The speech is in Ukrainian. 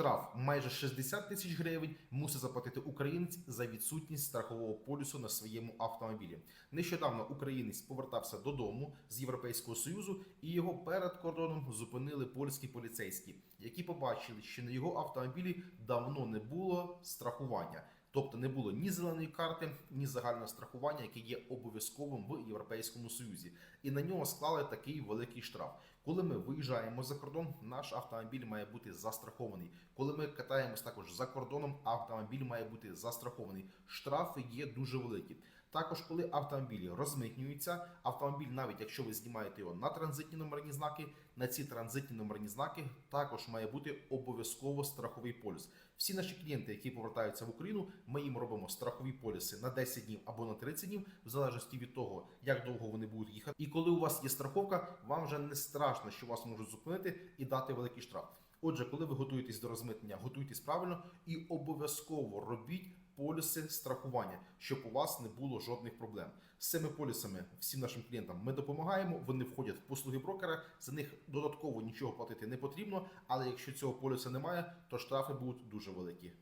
Штраф майже 60 тисяч гривень мусить заплатити українець за відсутність страхового полюсу на своєму автомобілі. Нещодавно українець повертався додому з Європейського союзу, і його перед кордоном зупинили польські поліцейські, які побачили, що на його автомобілі давно не було страхування. Тобто не було ні зеленої карти, ні загального страхування, яке є обов'язковим в Європейському Союзі, і на нього склали такий великий штраф. Коли ми виїжджаємо за кордон, наш автомобіль має бути застрахований. Коли ми катаємось також за кордоном, автомобіль має бути застрахований. Штрафи є дуже великі. Також, коли автомобілі розмитнюються, автомобіль, навіть якщо ви знімаєте його на транзитні номерні знаки, на ці транзитні номерні знаки також має бути обов'язково страховий поліс. Всі наші клієнти, які повертаються в Україну, ми їм робимо страхові поліси на 10 днів або на 30 днів, в залежності від того, як довго вони будуть їхати. І коли у вас є страховка, вам вже не страшно, що вас можуть зупинити і дати великий штраф. Отже, коли ви готуєтесь до розмитнення, готуйтесь правильно і обов'язково робіть поліси страхування, щоб у вас не було жодних проблем. З цими полюсами всім нашим клієнтам ми допомагаємо. Вони входять в послуги брокера. За них додатково нічого платити не потрібно. Але якщо цього полюса немає, то штрафи будуть дуже великі.